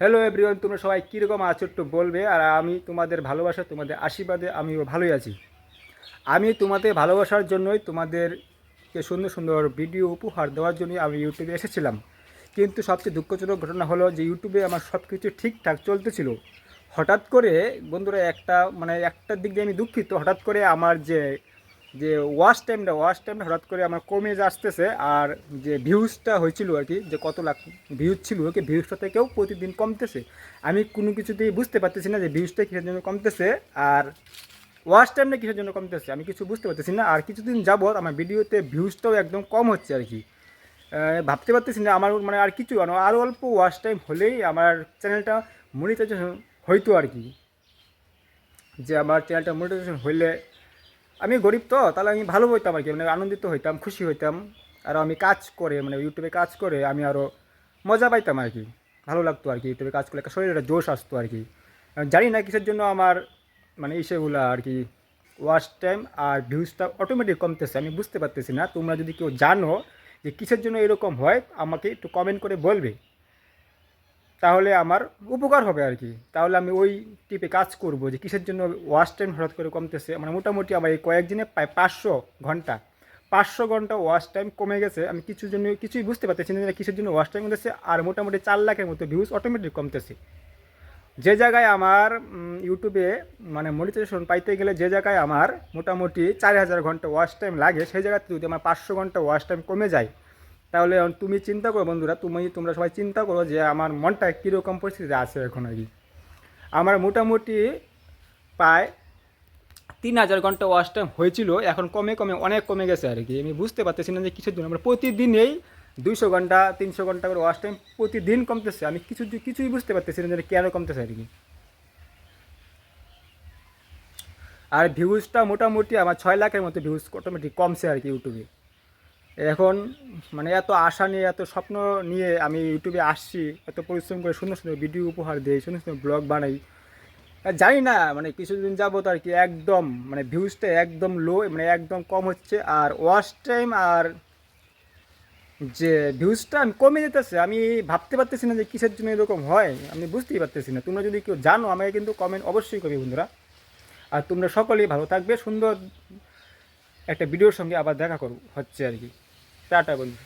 Hello everyone তোমরা সবাই কীরকম আছো একটু বলবে, আর আমি তোমাদের ভালোবাসা, তোমাদের আশীর্বাদে আমিও ভালোই আছি। আমি তোমাদের ভালোবাসার জন্যই তোমাদেরকে সুন্দর সুন্দর ভিডিও উপহার দেওয়ার জন্যই আমি ইউটিউবে এসেছিলাম। কিন্তু সবচেয়ে দুঃখজনক ঘটনা হলো যে ইউটিউবে আমার সব কিছু ঠিকঠাক চলতেছিল। হঠাৎ করে বন্ধুরা একটা মানে একটা দিক দিয়ে আমি দুঃখিত, হঠাৎ করে আমার যে যে ওয়াশ টাইমটা ওয়াশ টাইমটা হঠাৎ করে আমার কমে আসতেছে আর যে ভিউজটা হয়েছিল আর কি, যে কত লাখ ভিউজ ছিল কি ভিউজটা থেকেও প্রতিদিন কমতেছে। আমি কোনো কিছুতেই বুঝতে পারতেছি না যে ভিউজটা কিসের জন্য কমতেছে আর ওয়াশ টাইমটা কিসের জন্য কমতেছে, আমি কিছু বুঝতে পারতেছি না। আর কিছুদিন যাবৎ আমার ভিডিওতে ভিউজটাও একদম কম হচ্ছে আর কি। ভাবতে পারতেছি না আমার মানে আর কিছু আরও অল্প ওয়াশ টাইম হলেই আমার চ্যানেলটা মনিটাইজেশন হইতো আর কি। যে আমার চ্যানেলটা মনিটাইজেশন হইলে আমি গরিব তো, তাহলে আমি ভালো হইতাম আর কি মানে আনন্দিত হইতাম, খুশি হইতাম। আর আমি কাজ করে মানে ইউটিউবে কাজ করে, আমি আরও মজা পাইতাম আর কি, ভালো লাগতো আর কি ইউটিউবে কাজ করলে একটা শরীরে জোশ আসতো আর কি। জানি না কিসের জন্য আমার মানে ইসেগুলো আর কি ওয়াচ টাইম আর ভিউজটা অটোমেটিক কমতেছে, আমি বুঝতে পারতেছি না। তোমরা যদি কেউ জানো যে কিসের জন্য এরকম হয়, আমাকে একটু কমেন্ট করে বলবে। তাহলে আমার উপকার হবে আর কি। তাহলে আমি ওই টিপে কাজ করব যে কিসের জন্য ওয়াশ টাইম হঠাৎ করে কমতেছে। মানে মোটামুটি আমার এই কয়েকদিনে প্রায় পাঁচশো ঘণ্টা পাঁচশো ঘণ্টা ওয়াশ টাইম কমে গেছে। আমি কিছু জন্য, কিছুই বুঝতে পারতেছি না কিসের জন্য ওয়াশ টাইম কমতেছে, আর মোটামুটি চার লাখের মতো ভিউজ অটোমেটিক কমতেছে। যে জায়গায় আমার ইউটিউবে মানে মনিটাইজেশন পাইতে গেলে যে জায়গায় আমার মোটামুটি চার হাজার ঘণ্টা ওয়াশ টাইম লাগে, সেই জায়গাতে যদি আমার পাঁচশো ঘণ্টা ওয়াশ টাইম কমে যায় তাহলে তুমি চিন্তা করো বন্ধুরা, তুমি তোমরা সবাই চিন্তা করো যে আমার মনটা কীরকম পরিস্থিতিতে আছে এখন আর কি। আমার মোটামুটি প্রায় তিন হাজার ঘণ্টা ওয়াশ টাইম হয়েছিল, এখন কমে কমে অনেক কমে গেছে আর কি। আমি বুঝতে পারতেছি না যে কিসের জন্য আমরা প্রতিদিনেই দুইশো ঘণ্টা, তিনশো ঘণ্টা করে ওয়াশ টাইম প্রতিদিন কমতেছে। আমি কিছু কিছুই বুঝতে পারতেছি না যে কেন কমতেছে আর কি। আর ভিউজটা মোটামুটি আমার ছয় লাখের মতো ভিউজ অটোমেটিক কমছে আর কি ইউটিউবে এখন মানে এত আশা নিয়ে, এত স্বপ্ন নিয়ে আমি ইউটিউবে আসছি, এত পরিশ্রম করে সুন্দর সুন্দর ভিডিও উপহার দিই, সুন্দর সুন্দর ব্লগ বানাই। জানি না মানে কিছুদিন যাবত আর কি একদম মানে ভিউজটা একদম লো মানে একদম কম হচ্ছে। আর ওয়াচ টাইম আর যে ভিউজটা আমি কমে যেতেছে, আমি ভাবতে পারতেছি না যে কিসের জন্য এরকম হয়। আমি বুঝতেই পারতেছি না। তোমরা যদি কেউ জানো, আমাকে কিন্তু কমেন্ট অবশ্যই করবে বন্ধুরা। আর তোমরা সকলেই ভালো থাকবে, সুন্দর একটা ভিডিওর সঙ্গে আবার দেখা করব, হচ্ছে আর কি। टाटा बंधू.